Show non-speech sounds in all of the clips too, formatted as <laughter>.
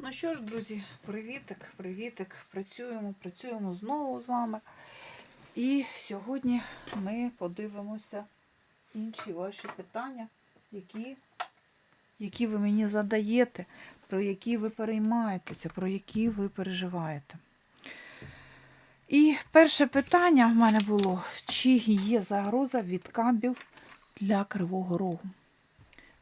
Ну що ж, друзі, привітик, привітик. Працюємо, працюємо знову з вами. І сьогодні ми подивимося інші ваші питання, які, які ви мені задаєте, про які ви переймаєтеся, про які ви переживаєте. І перше питання в мене було: чи є загроза від кабів для Кривого Рогу?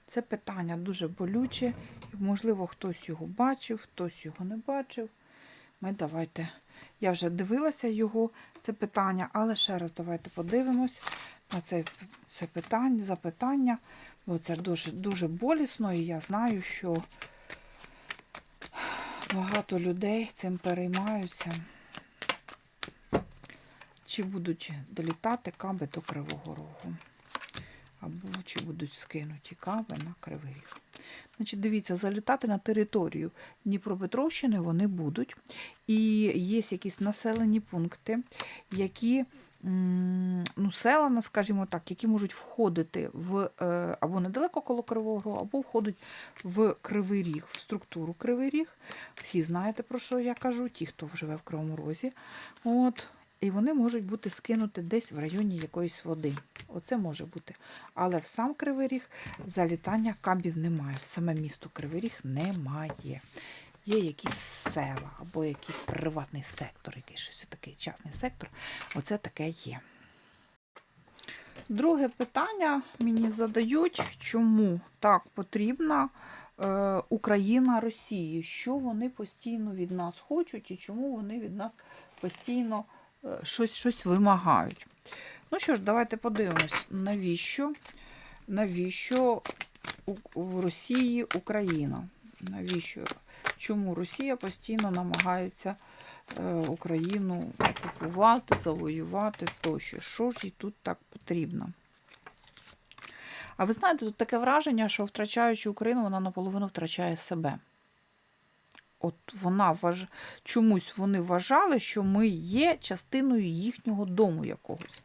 Це питання дуже болюче, можливо, хтось його бачив, хтось його не бачив. Ми давайте. Я вже дивилася його, це питання, але ще раз давайте подивимось на це, це питання, запитання, бо це дуже, дуже болісно, і я знаю, що багато людей цим переймаються. Чи будуть долітати каби до Кривого Рогу? Або чи будуть скинуті каби на кривий ріг. Значить, дивіться, залітати на територію Дніпропетровщини вони будуть. І є якісь населені пункти, які ну, села, скажімо так, які можуть входити в е, або недалеко коло Кривого Рогу, або входять в Кривий Ріг, в структуру Кривий Ріг. Всі знаєте, про що я кажу, ті, хто живе в Кривому Розі. От. І вони можуть бути скинуті десь в районі якоїсь води. Оце може бути. Але в сам Кривий Ріг залітання кабів немає. В саме місто Кривий Ріг немає. Є якісь села або якийсь приватний сектор, якийсь щось такий частний сектор. Оце таке є. Друге питання мені задають, чому так потрібна е, Україна Росії? Що вони постійно від нас хочуть і чому вони від нас постійно щось, щось вимагають? Ну що ж, давайте подивимось, навіщо, навіщо в Росії Україна? Навіщо? Чому Росія постійно намагається е, Україну окупувати, завоювати тощо? Що ж їй тут так потрібно? А ви знаєте, тут таке враження, що втрачаючи Україну, вона наполовину втрачає себе. От вона вваж... чомусь вони вважали, що ми є частиною їхнього дому якогось.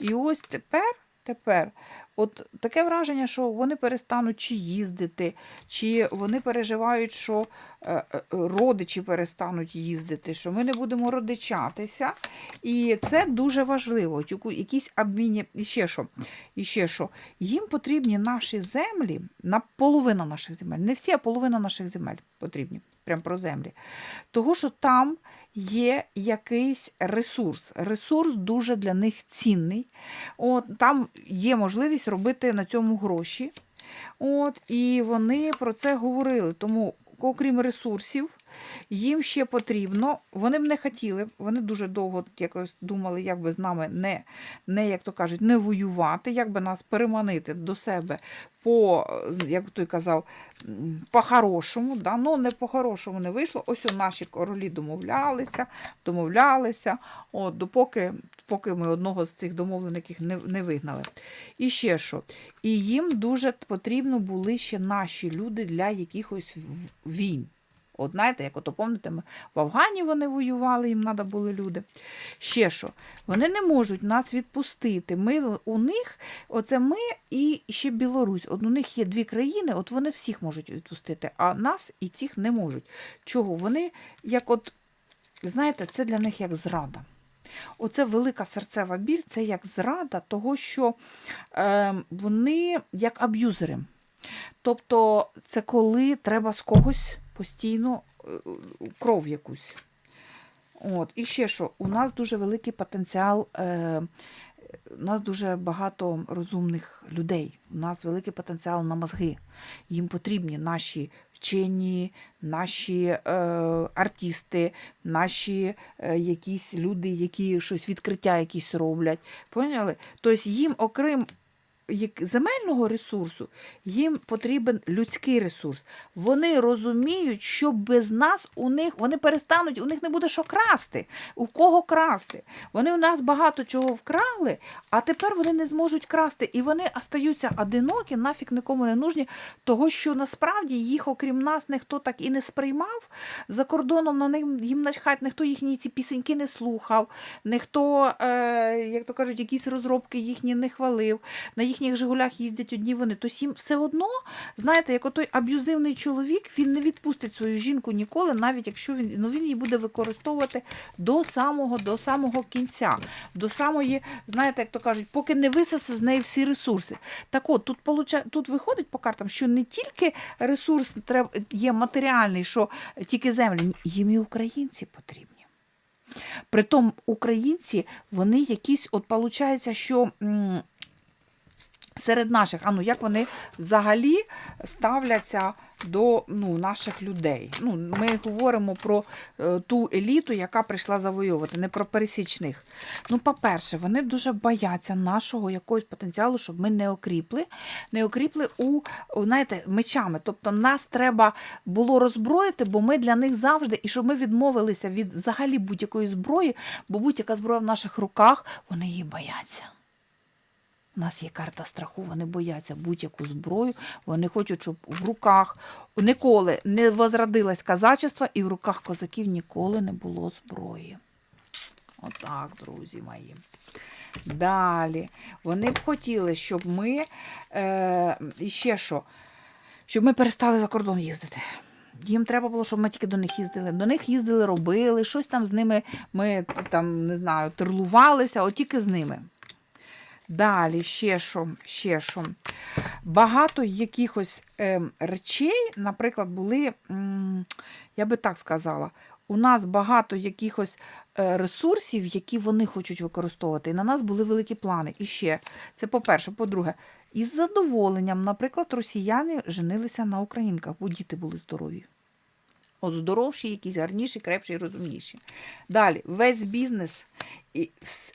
І ось тепер, тепер, от таке враження, що вони перестануть чи їздити, чи вони переживають, що е, е, родичі перестануть їздити, що ми не будемо родичатися. І це дуже важливо. Якісь обмінні, і ще що, і ще що, їм потрібні наші землі, на половина наших земель, не всі, а половина наших земель потрібні, прям про землі. Того, що там є якийсь ресурс. Ресурс дуже для них цінний. От, там є можливість робити на цьому гроші. От, і вони про це говорили. Тому, окрім ресурсів, їм ще потрібно, вони б не хотіли, вони дуже довго якось думали, як би з нами не, не як то кажуть, не воювати, як би нас переманити до себе по, як той казав, по-хорошому. Да? Ну, не по-хорошому не вийшло. Ось у наші королі домовлялися, домовлялися, от, допоки поки ми одного з цих домовлеників не, не вигнали. І ще що. І їм дуже потрібно були ще наші люди для якихось війн. От знаєте, як ото пам'ятаєте, в Афгані вони воювали, їм треба були люди. Ще що, вони не можуть нас відпустити. Ми у них, оце ми і ще Білорусь. От у них є дві країни, от вони всіх можуть відпустити, а нас і цих не можуть. Чого? Вони, як от, знаєте, це для них як зрада. Оце велика серцева біль, це як зрада того, що е, вони як аб'юзери. Тобто, це коли треба з когось постійно е, кров якусь. От. І ще що, у нас дуже великий потенціал, е, у нас дуже багато розумних людей, у нас великий потенціал на мозги. Їм потрібні наші вчені, наші е, артисти, наші е, якісь люди, які щось відкриття якісь роблять. Поняли? Тобто їм, окрім земельного ресурсу, їм потрібен людський ресурс. Вони розуміють, що без нас у них вони перестануть, у них не буде що красти. У кого красти? Вони у нас багато чого вкрали, а тепер вони не зможуть красти. І вони остаються одинокі, нафіг нікому не нужні, того, що насправді їх, окрім нас, ніхто так і не сприймав. За кордоном на них їм начхать, ніхто їхні ці пісеньки не слухав, ніхто, е, як то кажуть, якісь розробки їхні не хвалив. На їхніх Жигулях їздять одні вони, то їм все одно, знаєте, як отой аб'юзивний чоловік, він не відпустить свою жінку ніколи, навіть якщо він ну, він її буде використовувати до самого, до самого кінця, до самої, знаєте, як то кажуть, поки не висосе з неї всі ресурси. Так от, тут, получа... тут виходить по картам, що не тільки ресурс треб... є матеріальний, що тільки землі, їм і українці потрібні. Притом українці, вони якісь, от виходить, що серед наших, а ну як вони взагалі ставляться до ну, наших людей. Ну, ми говоримо про е, ту еліту, яка прийшла завойовувати, не про пересічних. Ну, по-перше, вони дуже бояться нашого якогось потенціалу, щоб ми не окріпли, не окріпли у, знаєте, мечами. Тобто нас треба було роззброїти, бо ми для них завжди, і щоб ми відмовилися від взагалі будь-якої зброї, бо будь-яка зброя в наших руках, вони її бояться. У нас є карта страху, вони бояться будь-яку зброю. Вони хочуть, щоб в руках ніколи не возродилось казачество, і в руках козаків ніколи не було зброї. Отак, друзі мої. Далі. Вони б хотіли, щоб ми е, ще що, щоб ми перестали за кордон їздити. Їм треба було, щоб ми тільки до них їздили. До них їздили, робили, щось там з ними ми там, не знаю, терлувалися, от тільки з ними. Далі, ще що, ще що. Багато якихось е, речей, наприклад, були, я би так сказала, у нас багато якихось е, ресурсів, які вони хочуть використовувати. І на нас були великі плани. І ще, це по-перше, по-друге, із задоволенням, наприклад, росіяни женилися на українках, бо діти були здорові. От здоровші, якісь гарніші, крепші і розумніші. Далі, весь бізнес. І,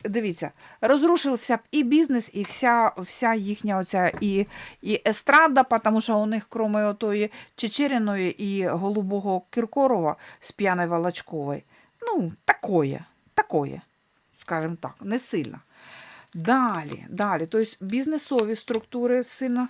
дивіться, розрушився б і бізнес, і вся, вся їхня оця і, і естрада, тому що у них, крім отої Чечеріної і голубого Кіркорова з п'яної Волочкової, ну, такое, такое, скажімо так, не сильно. Далі, далі, тобто бізнесові структури сильно.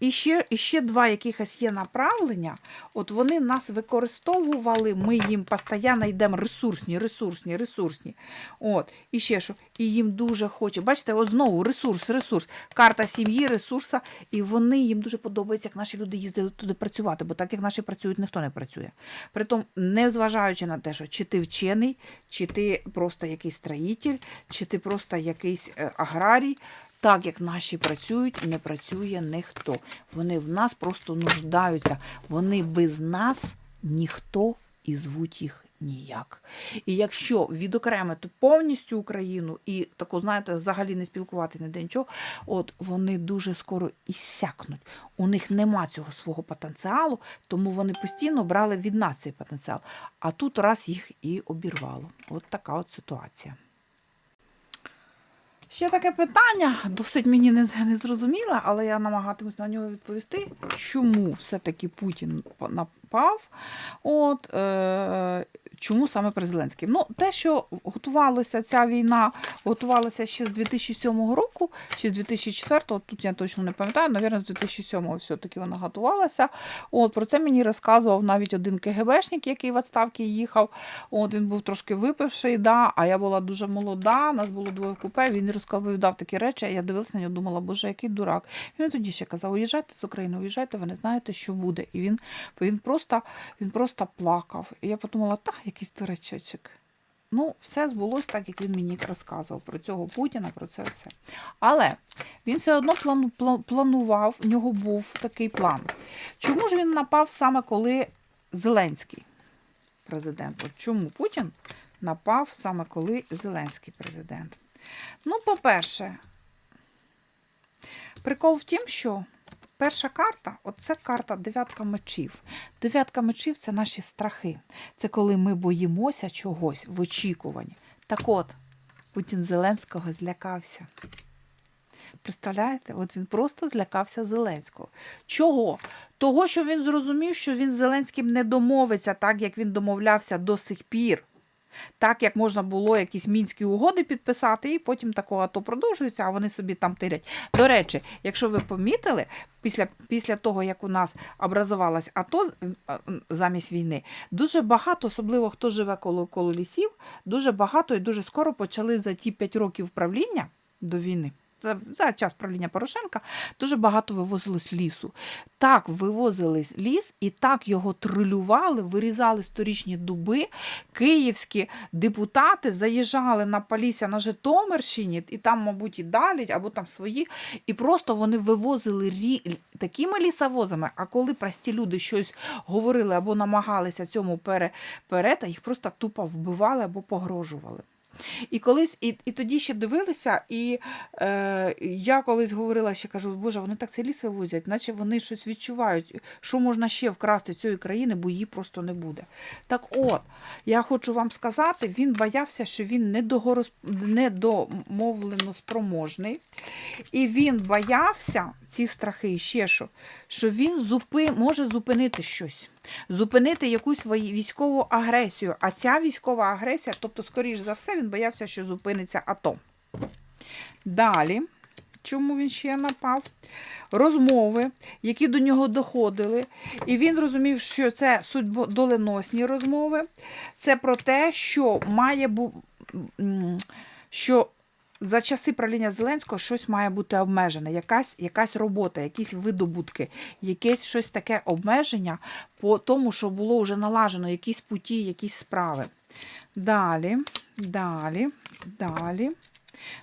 І ще, і ще два якихось є направлення. От вони нас використовували, ми їм постійно йдемо ресурсні, ресурсні, ресурсні. От, і ще що. І їм дуже хоче. Бачите, от знову ресурс, ресурс, карта сім'ї, ресурса. І вони їм дуже подобається, як наші люди їздили туди працювати, бо так як наші працюють, ніхто не працює. Притом, не зважаючи на те, що чи ти вчений, чи ти просто якийсь строїтель, чи ти просто якийсь е, аграрій. Так як наші працюють, не працює ніхто. Вони в нас просто нуждаються. Вони без нас ніхто і звуть їх ніяк. І якщо відокремити повністю Україну і тако, знаєте, взагалі не спілкуватися ніде нічого, от вони дуже скоро іссякнуть. У них нема цього свого потенціалу, тому вони постійно брали від нас цей потенціал. А тут раз їх і обірвало. От така от ситуація. Ще таке питання, досить мені не, не але я намагатимусь на нього відповісти. Чому все-таки Путін напав? От, е, чому саме при Зеленському? Ну, те, що готувалася ця війна, готувалася ще з 2007 року, чи з 2004, от тут я точно не пам'ятаю, навірно, з 2007 все-таки вона готувалася. От, Про це мені розказував навіть один КГБшник, який в відставці їхав. От, Він був трошки випивший, да, а я була дуже молода, нас було двоє в купе, він розповідав такі речі, а я дивилася на нього, думала, боже, який дурак. Він тоді ще казав, уїжджайте з України, уїжджайте, ви не знаєте, що буде. І він, він, просто, він просто плакав. І я подумала, так, якийсь дурачочок. Ну, все збулось так, як він мені розказував про цього Путіна, про це все. Але він все одно плану, планував, в нього був такий план. Чому ж він напав саме коли Зеленський президент? От чому Путін напав саме коли Зеленський президент? Ну, по-перше, прикол в тім, що перша карта це карта дев'ятка мечів. Дев'ятка мечів це наші страхи. Це коли ми боїмося чогось в очікуванні. Так от, Путін Зеленського злякався. Представляєте? От він просто злякався Зеленського. Чого? Того, що він зрозумів, що він з Зеленським не домовиться так, як він домовлявся до сих пір. Так, як можна було якісь мінські угоди підписати, і потім такого АТО продовжується, а вони собі там тирять. До речі, якщо ви помітили, після, після того, як у нас образувалась АТО замість війни, дуже багато, особливо хто живе коло, коло лісів, дуже багато і дуже скоро почали за ті 5 років правління до війни. За час правління Порошенка дуже багато вивозилось лісу. Так вивозили ліс і так його трилювали, вирізали сторічні дуби. Київські депутати заїжджали на Полісся на Житомирщині, і там, мабуть, і далі, або там свої, і просто вони вивозили рі... такими лісовозами. А коли прості люди щось говорили або намагалися цьому пере... перета, їх просто тупо вбивали або погрожували. І колись, і, і тоді ще дивилися, і е, я колись говорила, ще кажу, боже, вони так цей ліс вивозять, наче вони щось відчувають, що можна ще вкрасти цієї країни, бо її просто не буде. Так от, я хочу вам сказати, він боявся, що він недогорос... недомовлено спроможний, і він боявся, ці страхи, і ще що, що він зупи... може зупинити щось зупинити якусь військову агресію. А ця військова агресія, тобто, скоріш за все, він боявся, що зупиниться АТО. Далі, чому він ще напав? Розмови, які до нього доходили, і він розумів, що це судьбодоленосні розмови. Це про те, що має бу... що за часи правління Зеленського щось має бути обмежене, якась, якась робота, якісь видобутки, якесь щось таке обмеження по тому, що було вже налажено, якісь путі, якісь справи. Далі, далі, далі.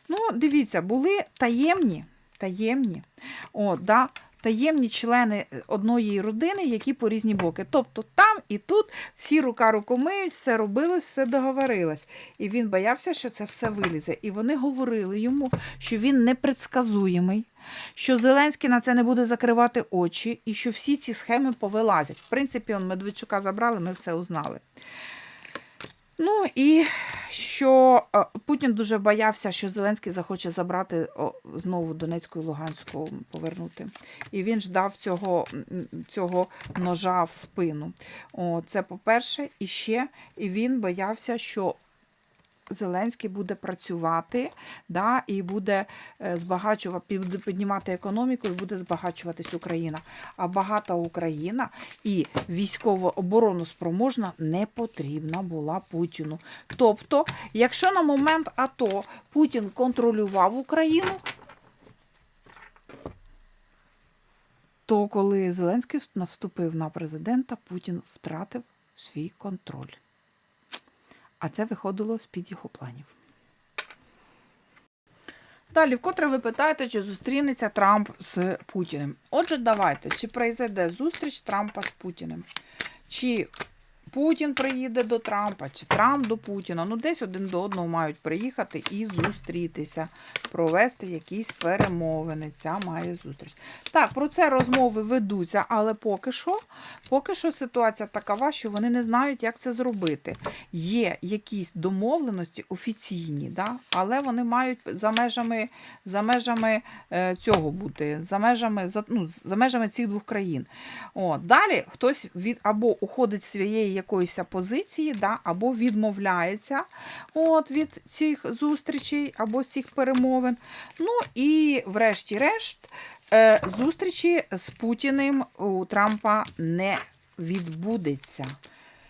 Ну, дивіться, були таємні, таємні, о, да, таємні члени одної родини, які по різні боки. Тобто там і тут всі рука руку миють, все робилось, все договорилось. І він боявся, що це все вилізе. І вони говорили йому, що він непредсказуємий, що Зеленський на це не буде закривати очі, і що всі ці схеми повилазять. В принципі, он Медведчука забрали, ми все узнали. Ну і що е, Путін дуже боявся, що Зеленський захоче забрати знову Донецьку і Луганську повернути. І він ждав цього, цього ножа в спину. О, це по-перше, і ще і він боявся, що Зеленський буде працювати, да, і буде е, збагачувати, піднімати економіку і буде збагачуватись Україна. А багата Україна і військово обороноспроможна не потрібна була Путіну. Тобто, якщо на момент АТО Путін контролював Україну, то коли Зеленський вступив на президента, Путін втратив свій контроль. А це виходило з-під його планів. Далі, вкотре ви питаєте, чи зустрінеться Трамп з Путіним. Отже, давайте, чи прийде зустріч Трампа з Путіним? Чи Путін приїде до Трампа, чи Трамп до Путіна? Ну, десь один до одного мають приїхати і зустрітися, провести якісь перемовини. Ця має зустріч. Так, про це розмови ведуться, але поки що, поки що ситуація такова, що вони не знають, як це зробити. Є якісь домовленості офіційні, да? але вони мають за межами, за межами е, цього бути, за межами, за, ну, за межами цих двох країн. О, далі хтось від або уходить з своєї якоїсь позиції, да, або відмовляється от, від цих зустрічей або з цих перемовин. Ну і врешті-решт, е, зустрічі з Путіним у Трампа не відбудеться.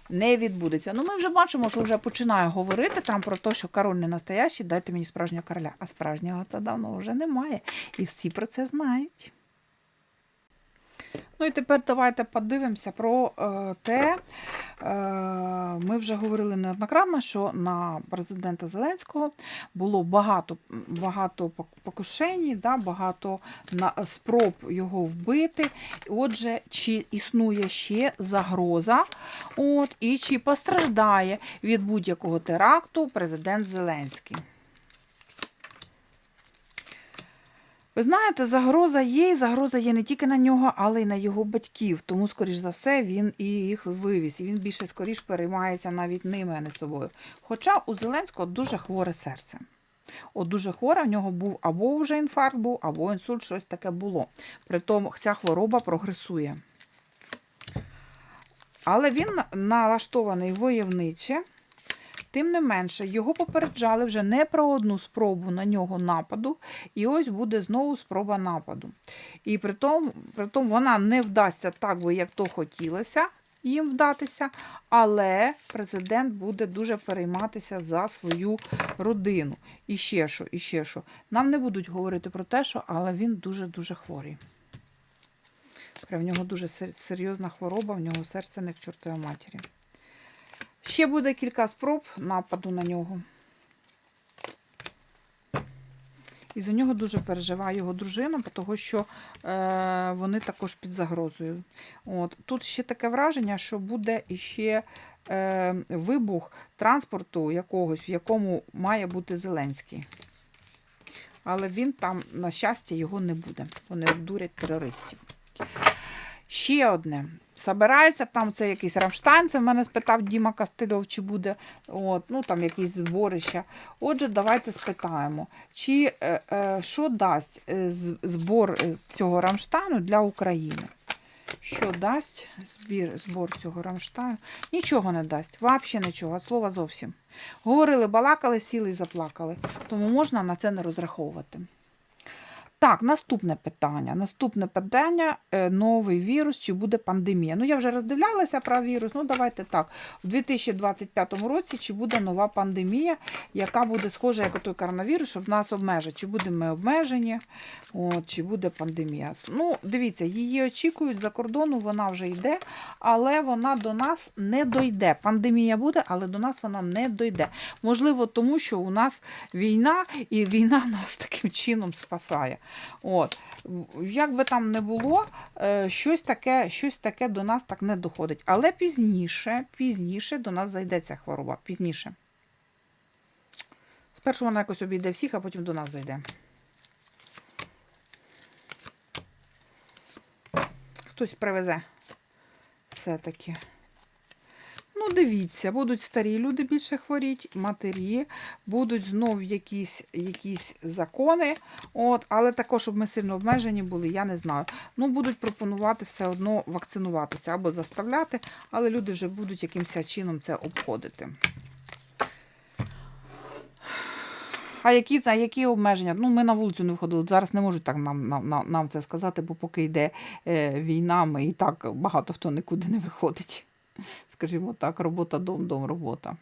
Не відбудеться. Ну, ми вже бачимо, що вже починає говорити там про те, що король не настоящий, дайте мені справжнього короля. А справжнього то давно вже немає. І всі про це знають. Ну і тепер давайте подивимося про е, те, е, ми вже говорили неоднократно, що на президента Зеленського було багато багато покушень, да, багато спроб його вбити. Отже, чи існує ще загроза, от, і чи постраждає від будь-якого теракту президент Зеленський. Ви знаєте, загроза є, і загроза є не тільки на нього, але й на його батьків. Тому, скоріш за все, він і їх вивіз. І він більше скоріш переймається навіть ними, а не собою. Хоча у Зеленського дуже хворе серце. От дуже хвора, в нього був або вже інфаркт був, або інсульт, щось таке було. Притом ця хвороба прогресує. Але він налаштований войовниче. Тим не менше, його попереджали вже не про одну спробу на нього нападу, і ось буде знову спроба нападу. І при тому, при тому вона не вдасться так, би, як то хотілося їм вдатися, але президент буде дуже перейматися за свою родину. І ще що, і ще що. Нам не будуть говорити про те, що але він дуже-дуже хворий. Прям в нього дуже серйозна хвороба, в нього серце не к чортовій матері. Ще буде кілька спроб нападу на нього. І за нього дуже переживає його дружина, тому що е, вони також під загрозою. От. Тут ще таке враження, що буде іще е, вибух транспорту якогось, в якому має бути Зеленський. Але він там, на щастя, його не буде. Вони обдурять терористів. Ще одне. Собираються там це якийсь Рамштайн, це в мене спитав Діма Костельов, чи буде от, ну, там якісь зборища. Отже, давайте спитаємо, чи е, е, що дасть е, збор цього Рамштайну для України? Що дасть збір, збор цього Рамштайну? Нічого не дасть, взагалі нічого, слова зовсім. Говорили, балакали, сіли і заплакали. Тому можна на це не розраховувати. Так, наступне питання. Наступне питання е, новий вірус, чи буде пандемія. Ну, я вже роздивлялася про вірус. Ну, давайте так. У 2025 році чи буде нова пандемія, яка буде схожа, як той коронавірус, щоб нас обмежить. Чи будемо ми обмежені, от, чи буде пандемія. Ну, дивіться, її очікують за кордону, вона вже йде, але вона до нас не дойде. Пандемія буде, але до нас вона не дойде. Можливо, тому що у нас війна, і війна <laughs> нас таким чином спасає. От. Як би там не було, е, щось таке, щось таке до нас так не доходить. Але пізніше, пізніше до нас зайде ця хвороба. Пізніше. Спершу вона якось обійде всіх, а потім до нас зайде. Хтось привезе все-таки. Ну, дивіться, будуть старі люди більше хворіти, матері, будуть знов якісь, якісь закони, от, але також, щоб ми сильно обмежені були, я не знаю. Ну, будуть пропонувати все одно вакцинуватися або заставляти, але люди вже будуть якимось чином це обходити. А які, а які обмеження? Ну, ми на вулицю не виходили. Зараз не можуть так нам, нам, нам, це сказати, бо поки йде е, війна, ми і так багато хто нікуди не виходить. <laughs> Скажімо так, робота дом, дом, робота.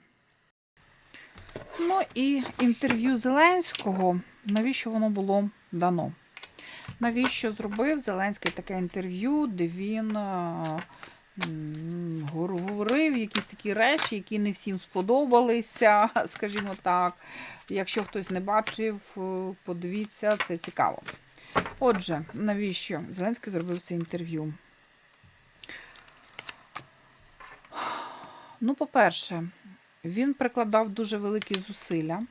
Ну і інтерв'ю Зеленського. Навіщо воно було дано? Навіщо зробив Зеленський таке інтерв'ю, де він е, говорив якісь такі речі, які не всім сподобалися, <laughs> скажімо так. Якщо хтось не бачив, е, подивіться, це цікаво. Отже, навіщо Зеленський зробив це інтерв'ю? Ну, по-перше, він прикладав дуже великі зусилля е,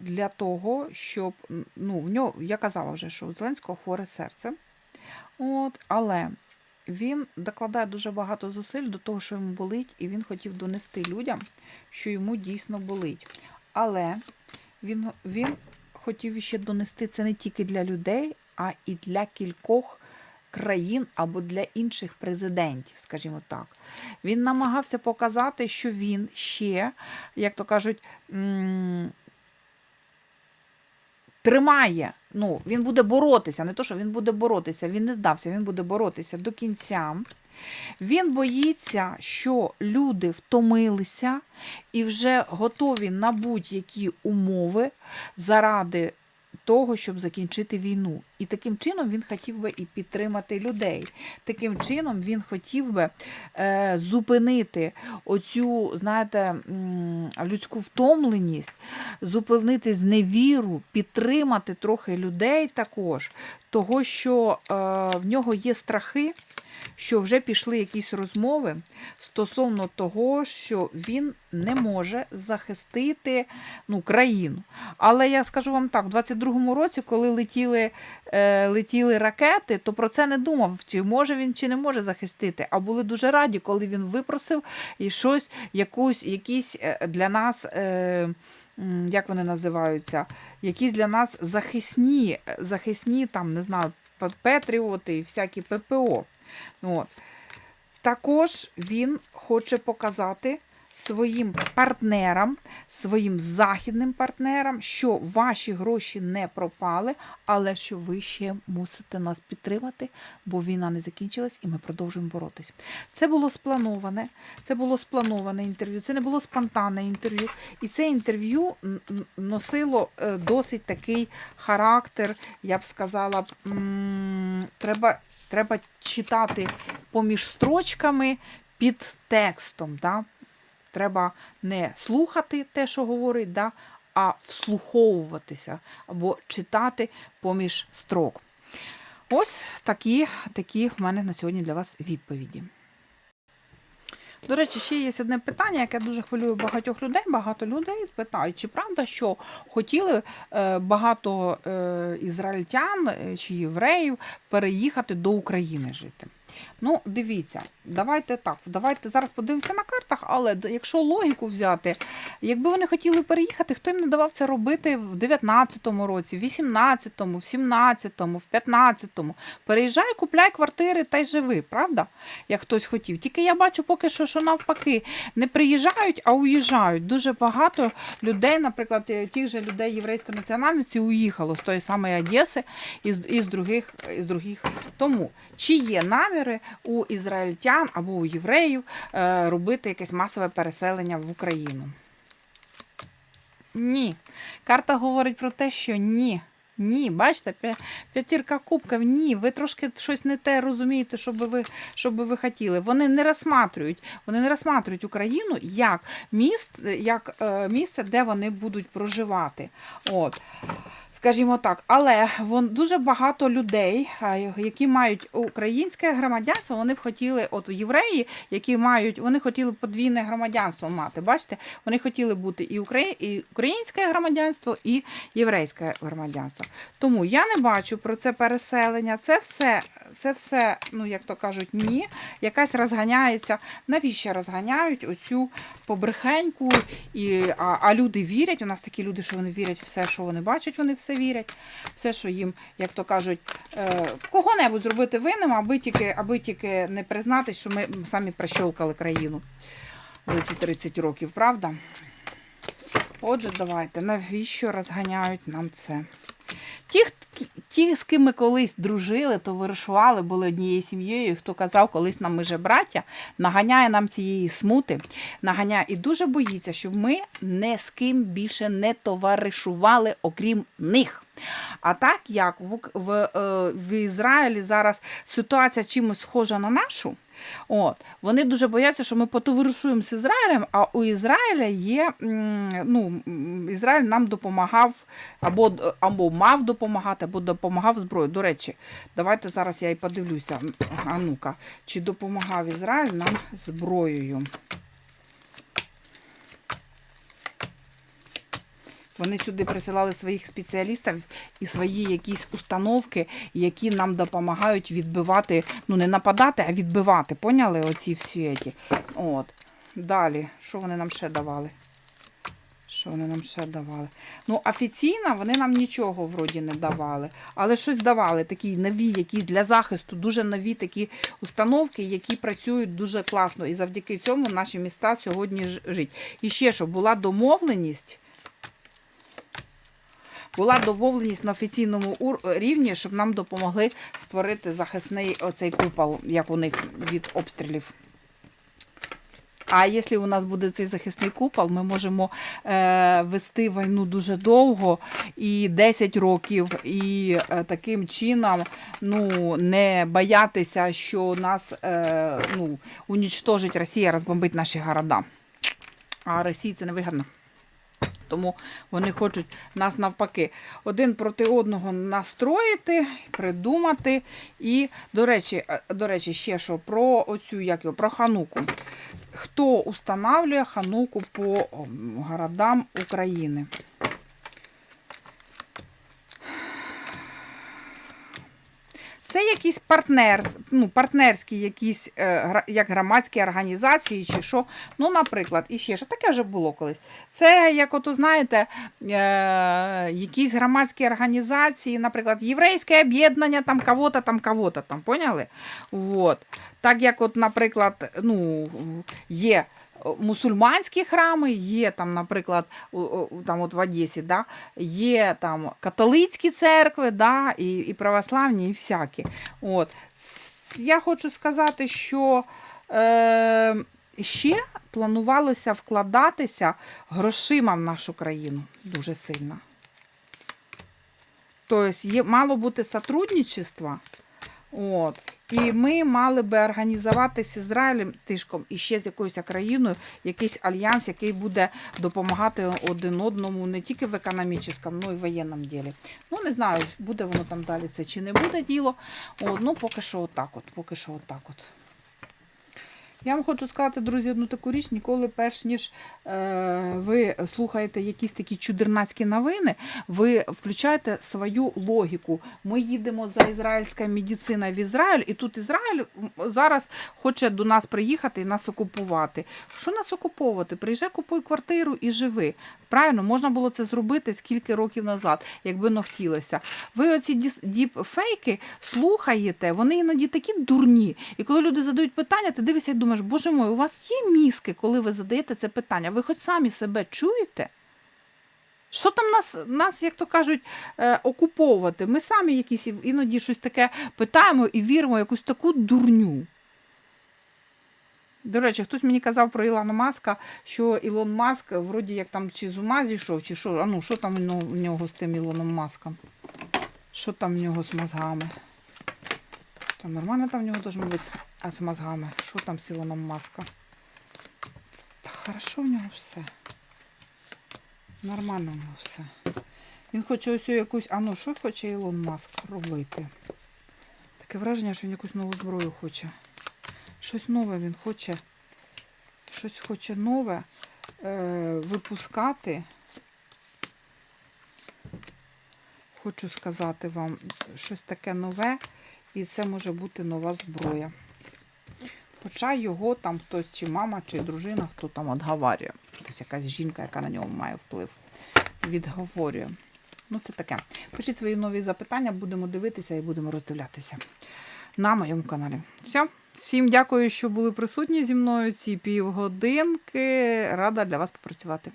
для того, щоб ну, в нього, я казала вже, що у Зеленського хворе серце. От, але він докладає дуже багато зусиль до того, що йому болить, і він хотів донести людям, що йому дійсно болить. Але він, він хотів ще донести це не тільки для людей, а і для кількох країн або для інших президентів, скажімо так. Він намагався показати, що він ще, як то кажуть, тримає. Ну, він буде боротися, не то, що він буде боротися, він не здався, він буде боротися до кінця. Він боїться, що люди втомилися і вже готові на будь-які умови заради того, щоб закінчити війну. І таким чином він хотів би і підтримати людей. Таким чином він хотів би е, зупинити оцю, знаєте, людську втомленість, зупинити зневіру, підтримати трохи людей також, того, що е, в нього є страхи. Що вже пішли якісь розмови стосовно того, що він не може захистити ну, країну. Але я скажу вам так: в 22-му році, коли летіли, е, летіли ракети, то про це не думав, чи може він, чи не може захистити. А були дуже раді, коли він випросив і щось, якусь, якісь е, для нас. Е, як вони називаються, якісь для нас захисні, захисні там, не знаю, п- патріоти і всякі ППО. От. Також він хоче показати своїм партнерам, своїм західним партнерам, що ваші гроші не пропали, але що ви ще мусите нас підтримати, бо війна не закінчилась і ми продовжуємо боротись. Це було сплановане, це було сплановане інтерв'ю, це не було спонтанне інтерв'ю. І це інтерв'ю носило е, досить такий характер, я б сказала, треба, треба читати поміж строчками під текстом. Да? Треба не слухати те, що говорить, да? а вслуховуватися або читати поміж строк. Ось такі, такі в мене на сьогодні для вас відповіді. До речі, ще є одне питання, яке дуже хвилює багатьох людей. Багато людей питають, чи правда, що хотіли е, багато е, ізраїльтян е, чи євреїв переїхати до України жити. Ну, дивіться, давайте так, давайте зараз подивимося на картах, але якщо логіку взяти, якби вони хотіли переїхати, хто їм не давав це робити в 19-му році, в 18-му, в 17-му, в 15-му. Переїжджай, купляй квартири та й живи, правда? Як хтось хотів. Тільки я бачу поки що, що навпаки, не приїжджають, а уїжджають. Дуже багато людей, наприклад, е, тих же людей єврейської національності уїхало з тої самої Одеси і з, других, і з других. Тому чи є наміри у ізраїльтян або у євреїв е, робити якесь масове переселення в Україну? Ні. Карта говорить про те, що ні. Ні, бачите, п'ятірка кубків, ні, ви трошки щось не те розумієте, що би ви, що би ви хотіли. Вони не розсматривають, вони не розсматривають Україну як міст, як е, місце, де вони будуть проживати. От. Скажімо так, але вон дуже багато людей, які мають українське громадянство, вони б хотіли, от євреї, які мають, вони хотіли подвійне громадянство мати. Бачите, вони хотіли бути і, украї- і українське громадянство, і єврейське громадянство. Тому я не бачу про це переселення. Це все, це все, ну як то кажуть, ні. Якась розганяється. Навіщо розганяють оцю побрехеньку? І, а, а люди вірять. У нас такі люди, що вони вірять все, що вони бачать, вони все вірять. Все, що їм, як то кажуть, е, кого-небудь зробити винним, аби тільки, аби тільки не признатись, що ми самі прощолкали країну за ці 30 років, правда? Отже, давайте, навіщо розганяють нам це? Ті, ті, з ким ми колись дружили, то вирішували, були однією сім'єю, хто казав, колись нам ми же браття, наганяє нам цієї смути, наганяє і дуже боїться, щоб ми не з ким більше не товаришували, окрім них. А так як в, в, е, в Ізраїлі зараз ситуація чимось схожа на нашу, От, вони дуже бояться, що ми потоваришуємо з Ізраїлем, а у Ізраїля є, ну, Ізраїль нам допомагав, або, або мав допомагати, або допомагав зброю. До речі, давайте зараз я і подивлюся, а чи допомагав Ізраїль нам зброєю. Вони сюди присилали своїх спеціалістів і свої якісь установки, які нам допомагають відбивати, ну не нападати, а відбивати. Поняли оці всі ті. От. Далі, що вони нам ще давали? Що вони нам ще давали? Ну, офіційно вони нам нічого вроді не давали, але щось давали, такі нові, якісь для захисту, дуже нові такі установки, які працюють дуже класно. І завдяки цьому наші міста сьогодні жить. І ще що була домовленість. Була домовленість на офіційному рівні, щоб нам допомогли створити захисний оцей купол, як у них від обстрілів. А якщо у нас буде цей захисний купол, ми можемо е, вести війну дуже довго і 10 років, і е, таким чином ну, не боятися, що нас е, ну, унічтожить Росія, розбомбить наші города. А Росії це не вигідно. Тому вони хочуть нас навпаки один проти одного настроїти, придумати. І, до речі, е, до речі, ще що про оцю як його, про хануку. Хто устанавлює хануку по городам України? Це якісь партнер, ну, партнерські якісь, е, як громадські організації чи що. Ну, наприклад, і ще що таке вже було колись. Це, як ото знаєте, е, якісь громадські організації, наприклад, єврейське об'єднання, там кого-то, там кого-то, там, поняли? Вот. Так як, от, наприклад, ну, є мусульманські храми, є там, наприклад, там от в Одесі, да, є там католицькі церкви, да, і, і православні, і всякі. От. Я хочу сказати, що е, ще планувалося вкладатися грошима в нашу країну дуже сильно. Тобто є, мало бути сотрудничество. От. І ми мали би організувати з Ізраїлем тишком і ще з якоюсь країною якийсь альянс, який буде допомагати один одному не тільки в економічному, але й в воєнному ділі. Ну, не знаю, буде воно там далі це чи не буде діло. О, ну, поки що отак от, поки що отак от. Я вам хочу сказати, друзі, одну таку річ, ніколи перш ніж е, ви слухаєте якісь такі чудернацькі новини, ви включаєте свою логіку. Ми їдемо за ізраїльська медицина в Ізраїль, і тут Ізраїль зараз хоче до нас приїхати і нас окупувати. Що нас окуповувати? Приїжджай, купуй квартиру і живи. Правильно, можна було це зробити скільки років назад, якби но хотілося. Ви оці діпфейки слухаєте, вони іноді такі дурні. І коли люди задають питання, ти дивишся і думаєш, боже мой, у вас є мізки, коли ви задаєте це питання? Ви хоч самі себе чуєте? Що там нас, нас як то кажуть, е, окуповувати? Ми самі якісь іноді щось таке питаємо і віримо в якусь таку дурню. До речі, хтось мені казав про Ілона Маска, що Ілон Маск вроді як там чи з ума зійшов, чи що, а ну, що там у нього з тим Ілоном Маском? Що там в нього з мозгами? Там нормально там в нього должно бути, а з мозгами. Що там з Ілоном Маска? Та хорошо в нього все. Нормально в нього все. Він хоче ось якусь. А ну, що хоче Ілон Маск робити? Таке враження, що він якусь нову зброю хоче. Щось нове він хоче. Щось хоче нове е, випускати. Хочу сказати вам щось таке нове, і це може бути нова зброя. Хоча його там хтось, чи мама, чи дружина, хто там відговорює. Тобто якась жінка, яка на нього має вплив, відговорює. Ну, це таке. Пишіть свої нові запитання, будемо дивитися і будемо роздивлятися на моєму каналі. Все. Всім дякую, що були присутні зі мною ці півгодинки. Рада для вас попрацювати.